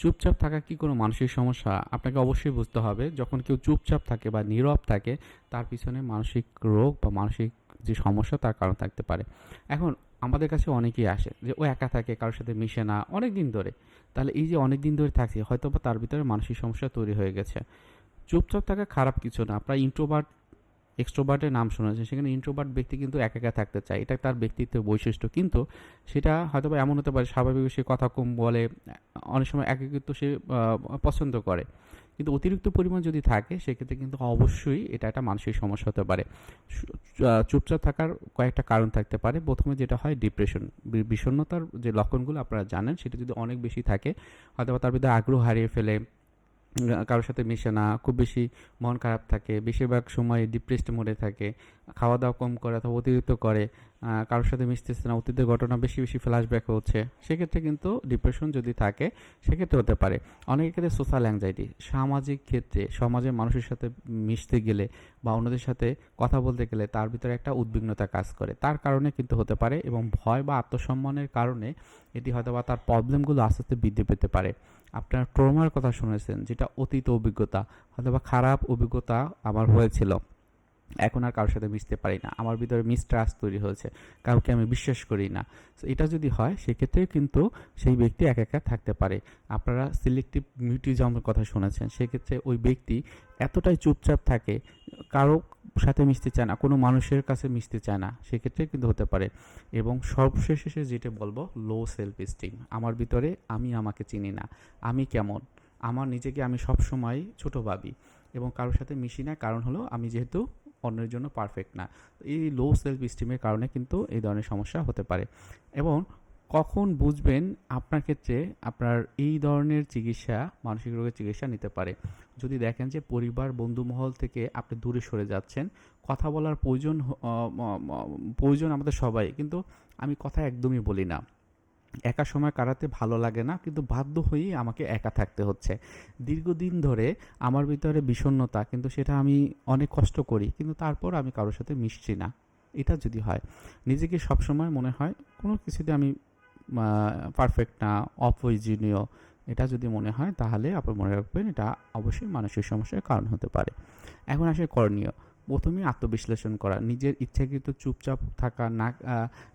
চুপচাপ থাকা কি কোনো মানসিক সমস্যা? আপনাকে অবশ্যই বুঝতে হবে, যখন কেউ চুপচাপ থাকে বা নীরব থাকে, তার পিছনে মানসিক রোগ বা মানসিক যে সমস্যা, তার কারণ থাকতে পারে। এখন, আমাদের কাছে অনেকেই আসে যে, ও একা থাকে, কারোর সাথে মিশে না, অনেক দিন ধরে। তাহলে এই যে অনেক দিন ধরে থাকছে হয়তো বা তার ভিতরে মানসিক সমস্যা তৈরি হয়ে গেছে। চুপচাপ থাকা খারাপ কিছু না, আপনার ইন্ট্রোভার্ট এক্সট্রোবার্টের নাম শুনেছেন সেখানে ইন্ট্রোবার্ট ব্যক্তি কিন্তু একা একা থাকতে চায়। এটা তার ব্যক্তিত্বের বৈশিষ্ট্য। কিন্তু সেটা হয়তো বা এমন হতে পারে, স্বাভাবিক সে কথা কম বলে, অনেক সময় একাকিত্ব সে পছন্দ করে। কিন্তু অতিরিক্ত পরিমাণ যদি থাকে, সেক্ষেত্রে কিন্তু অবশ্যই এটা একটা মানসিক সমস্যা হতে পারে। চুপচাপ থাকার কয়েকটা কারণ থাকতে পারে। প্রথমে যেটা হয় ডিপ্রেশন বিষণ্ণতার যে লক্ষণগুলো আপনারা জানেন, সেটা যদি অনেক বেশি থাকে হয়তো তার ভিতরে আগ্রহ হারিয়ে ফেলে কারোর সাথে মিশে না খুব বেশি মন খারাপ থাকে বেশিরভাগ সময় ডিপ্রেসড মোডে থাকে। খাওয়া দাওয়া কম করে অথবা অতিরিক্ত করে কারোর সাথে মিশতেছে না, অতীতের ঘটনা বেশি বেশি ফ্ল্যাশব্যাক হচ্ছে, সেক্ষেত্রে কিন্তু ডিপ্রেশন যদি থাকে, সেক্ষেত্রে হতে পারে। অনেকের ক্ষেত্রে সোশ্যাল অ্যাংজাইটি সামাজিক ক্ষেত্রে, সমাজের মানুষের সাথে মিশতে গেলে বা অন্যদের সাথে কথা বলতে গেলে তার ভিতরে একটা উদ্বিগ্নতা কাজ করে। তার কারণে কিন্তু হতে পারে এবং ভয় বা আত্মসম্মানের কারণে এটি হয়তো বা তার প্রবলেমগুলো আস্তে আস্তে বৃদ্ধি পেতে পারে। আপনার ট্রমার কথা শুনেছেন, যেটা অতীত অভিজ্ঞতা হয়তো বা খারাপ অভিজ্ঞতা আমার হয়েছিল। এখন আর কারোর সাথে মিশতে পারি না। আমার ভিতরে মিসট্রাস্ট তৈরি হয়েছে। কাউকে আমি বিশ্বাস করি না। তো এটা যদি হয় সেক্ষেত্রে কিন্তু সেই ব্যক্তি একা একা থাকতে পারে। আপনারা সিলেক্টিভ মিউটিজমের কথা শুনেছেন। সেক্ষেত্রে ওই ব্যক্তি এতটাই চুপচাপ থাকে, কারও সাথে মিশতে চায় না, কোনো মানুষের কাছে মিশতে চায় না সেক্ষেত্রে কিন্তু হতে পারে। এবং সর্বশেষে যেটা বলব লো সেলফ স্টিম আমার ভিতরে আমি আমাকে চিনি না। আমি কেমন? আমার নিজেকে আমি সবসময় ছোটো ভাবি। এবং কারোর সাথে মিশি না। কারণ হলো, আমি যেহেতু অন্যের জন্য পারফেক্ট না। এই লো সেলফ স্টিমের কারণে কিন্তু এই ধরনের সমস্যা হতে পারে। এবং কখন বুঝবেন আপনার ক্ষেত্রে আপনার এই ধরনের চিকিৎসা, মানসিক রোগের চিকিৎসা নিতে পারে। যদি দেখেন যে পরিবার, বন্ধুমহল থেকে আপনি দূরে সরে যাচ্ছেন, কথা বলার প্রয়োজন প্রয়োজন আমাদের সবাই। কিন্তু আমি কথা একদমই বলি না। একা সময় কাটাতে ভালো লাগে না, কিন্তু বাধ্য হয়েই আমাকে একা থাকতে হচ্ছে। দীর্ঘদিন ধরে আমার ভিতরে বিষণ্নতা কিন্তু সেটা আমি অনেক কষ্ট করি, কিন্তু তারপর আমি কারোর সাথে মিশছি না। এটা যদি হয়, নিজেকে সবসময় মনে হয় কোনো কিছুতে আমি পারফেক্ট না, অপ্রয়োজনীয়, এটা যদি মনে হয়, তাহলে আপনি মনে রাখবেন এটা অবশ্যই মানসিক সমস্যার কারণ হতে পারে। এখন আসে করণীয়। প্রথমে আত্মবিশ্লেষণ করা, নিজের ইচ্ছাকৃত চুপচাপ থাকা, না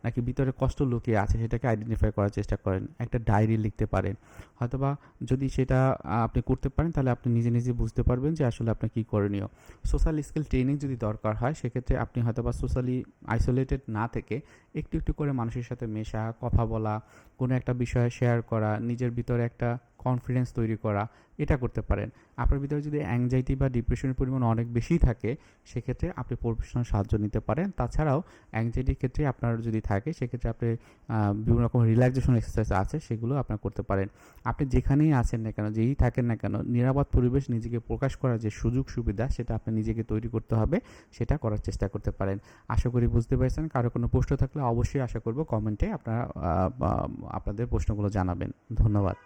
নাকি ভিতরে কষ্ট লুকিয়ে আছে সেটাকে আইডেন্টিফাই করার চেষ্টা করেন, একটা ডায়েরি লিখতে পারেন। হয়তোবা যদি সেটা আপনি করতে পারেন তাহলে আপনি নিজে নিজে বুঝতে পারবেন যে আসলে আপনার কী করণীয়। সোশ্যাল স্কিল ট্রেনিং যদি দরকার হয় সেক্ষেত্রে আপনি হয়তোবা সোশ্যালি আইসোলেটেড না থেকে একটু একটু করে মানুষের সাথে মেশা, কথা বলা, কোনো একটা বিষয়ে শেয়ার করা, নিজের ভিতরে একটা কনফিডেন্স তৈরি করা, এটা করতে পারেন। আপনার ভিতরে যদি অ্যাংজাইটি বা ডিপ্রেশনের পরিমাণ অনেক বেশি থাকে, সেক্ষেত্রে আপনি প্রফেশনাল সাহায্য নিতে পারেন। তাছাড়াও অ্যাংজাইটির ক্ষেত্রে আপনার যদি থাকে, সেক্ষেত্রে আপনি বিভিন্ন রকম রিল্যাক্সেশন এক্সারসাইজ আছে, সেগুলো আপনার করতে পারেন। আপনি যেখানেই আছেন না কেন, যেই থাকেন না কেন, নিরাপদ পরিবেশ নিজেকে প্রকাশ করার যে সুযোগ সুবিধা, সেটা আপনি নিজেকে তৈরি করতে হবে, সেটা করার চেষ্টা করতে পারেন। আশা করি বুঝতে পেরেছেন। কারও কোনো প্রশ্ন থাকলে অবশ্যই আশা করব কমেন্টে আপনারা আপনাদের প্রশ্নগুলো জানাবেন। ধন্যবাদ।